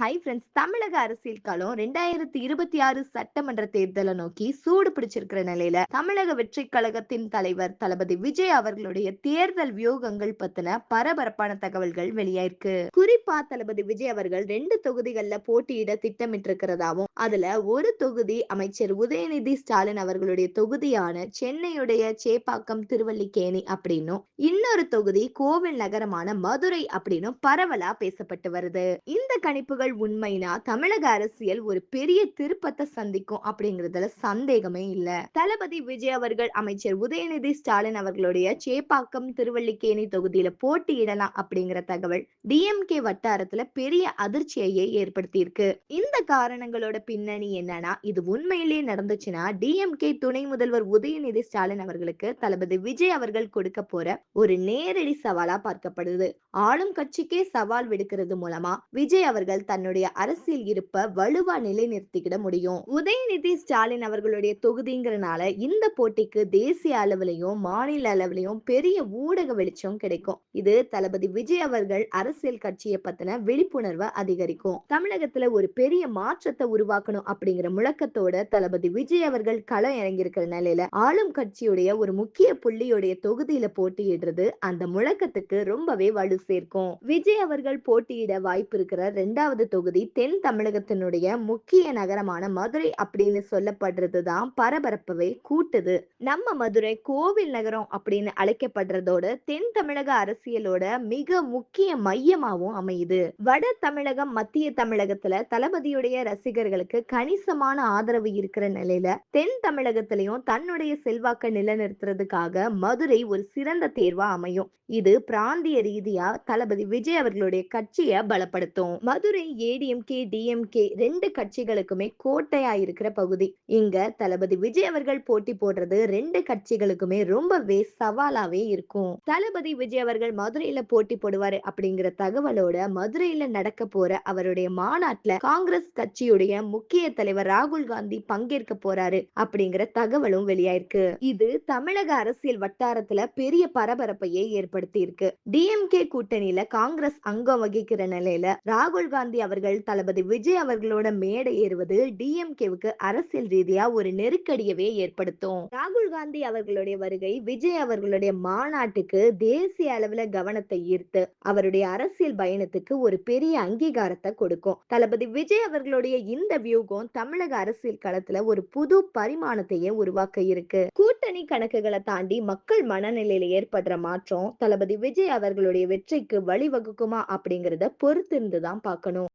Hi friends தமிழக அரசியல் காலம் ரெண்டாயிரத்தி இருபத்தி ஆறு சட்டமன்ற தேர்தலை நோக்கி சூடு பிடிச்சிருக்கிற நிலையில தமிழக வெற்றி கழகத்தின் தலைவர் தளபதி விஜய் அவர்களுடைய தேர்தல் வியூகங்கள் பத்தின பரபரப்பான தகவல்கள் வெளியாயிருக்கு. குறிப்பா தளபதி விஜய் அவர்கள் ரெண்டு தொகுதிகள்ல போட்டியிட திட்டமிட்டிருக்கிறதாவும் அதுல ஒரு தொகுதி அமைச்சர் உதயநிதி ஸ்டாலின் அவர்களுடைய தொகுதியான சென்னையுடைய சேப்பாக்கம் திருவல்லிக்கேணி அப்படின்னும் இன்னொரு தொகுதி கோவில் நகரமான மதுரை அப்படின்னும் பரவலா பேசப்பட்டு வருது. இந்த கணிப்புகள் உண்மைனா தமிழக அரசியல் ஒரு பெரிய திருப்பத்தை சந்திக்கும் அப்படிங்கறதுல சந்தேகமே இல்ல. தளபதி விஜய் அவர்கள் அமைச்சர் உதயநிதி ஸ்டாலின் அவர்களுடைய சேப்பாக்கம் திருவள்ளிக்கேணி தொகுதியில போட்டியிடலாம் அப்படிங்கிற தகவல் டிஎம்கே வட்டாரத்துல பெரிய அதிர்ச்சியையே ஏற்படுத்தியிருக்கு. இந்த காரணங்களோட பின்னணி என்னன்னா இது உண்மையிலேயே நடந்துச்சுன்னா டிஎம்கே துணை முதல்வர் உதயநிதி ஸ்டாலின் அவர்களுக்கு தளபதி விஜய் அவர்கள் கொடுக்க போற ஒரு நேரடி சவாலா பார்க்கப்படுது. ஆளும் கட்சிக்கே சவால் விடுக்கிறது மூலமா விஜய் அவர்கள் தன்னுடைய அரசியல் இருப்ப வலுவா நிலைநிறுத்திக்கிட முடியும். உதயநிதி ஸ்டாலின் அவர்களுடைய தொகுதிங்கிறனால இந்த போட்டிக்கு தேசிய அளவிலையும் மாநில அளவிலையும் பெரிய ஊடக வெளிச்சம் கிடைக்கும். இது தளபதி விஜய் அவர்கள் அரசியல் கட்சியை பத்தின விழிப்புணர்வை அதிகரிக்கும். தமிழகத்துல ஒரு பெரிய மாற்றத்தை உருவாக்கணும் அப்படிங்கிற முழக்கத்தோட தளபதி விஜய் அவர்கள் களம் இறங்கியிருக்கிற நிலையில ஆளும் கட்சியுடைய ஒரு முக்கிய புள்ளியுடைய தொகுதியில போட்டியிடுறது அந்த முழக்கத்துக்கு ரொம்பவே வலு சேர்க்கும். விஜய் அவர்கள் போட்டியிட வாய்ப்பு இருக்கிற ரெண்டாவது தொகுதி தென் தமிழகத்தினுடைய முக்கிய நகரமான மதுரை அப்படின்னு சொல்லப்படுறது தான் பரபரப்பவே கூட்டுது. நம்ம மதுரை கோவில் நகரம் அப்படின்னு அழைக்கப்படுறதோட தென் தமிழக அரசியலோட மிக முக்கிய மையமாவும் அமையுது. வட தமிழகம் மத்திய தமிழகத்துல தளபதியுடைய ரசிகர்களுக்கு கணிசமான ஆதரவு இருக்கிற நிலையில தென் தமிழகத்திலையும் தன்னுடைய செல்வாக்க நிலைநிறுத்துறதுக்காக மதுரை ஒரு சிறந்த தேர்வா அமையும். இது பிராந்திய ரீதியா தளபதி விஜய் அவர்களுடைய கட்சியை பலப்படுத்தும். மதுரை ஏடிஎம்கே டிஎம்கே ரெண்டு கட்சிகளுக்குமே கோட்டையா இருக்கிற பகுதி. இங்க தளபதி விஜய் அவர்கள் போட்டி போடுறது ரெண்டு கட்சிகளுக்குமே ரொம்பவே சவாலாவே இருக்கும். தளபதி விஜய் அவர்கள் மதுரையில போட்டி போடுவாரு அப்படிங்கிற தகவலோட மதுரையில நடக்க போற அவருடைய மாநாட்டுல காங்கிரஸ் கட்சியுடைய முக்கிய தலைவர் ராகுல் காந்தி பங்கேற்க போறாரு அப்படிங்கிற தகவலும் வெளியாயிருக்கு. இது தமிழக அரசியல் வட்டாரத்துல பெரிய பரபரப்பையே ஏற்படுத்தி இருக்கு டிஎம்கே கூட்டணியில காங்கிரஸ் அங்கம் வகிக்கிற நிலையில ராகுல் காந்தி அவர்கள் தளபதி விஜய் அவர்களோட மேடை ஏறுவது டிஎம்கேவுக்கு அரசியல் ரீதியா ஒரு நெருக்கடியவே ஏற்படுத்தும். ராகுல் காந்தி அவர்களுடைய வருகை விஜய் அவர்களுடைய மாநாட்டுக்கு தேசிய அளவுல கவனத்தை ஈர்த்து அவருடைய அரசியல் பயணத்துக்கு ஒரு பெரிய அங்கீகாரத்தை கொடுக்கும். தளபதி விஜய் அவர்களுடைய இந்த வியூகம் தமிழக அரசியல் களத்துல ஒரு புது பரிமாணத்தையே உருவாக்க இருக்கு. கூட்டணி கணக்குகளை தாண்டி மக்கள் மனநிலையில ஏற்படுற மாற்றம் தளபதி விஜய் அவர்களுடைய வெற்றிக்கு வழிவகுக்குமா அப்படிங்கறத பொறுத்திருந்துதான் பார்க்கணும்.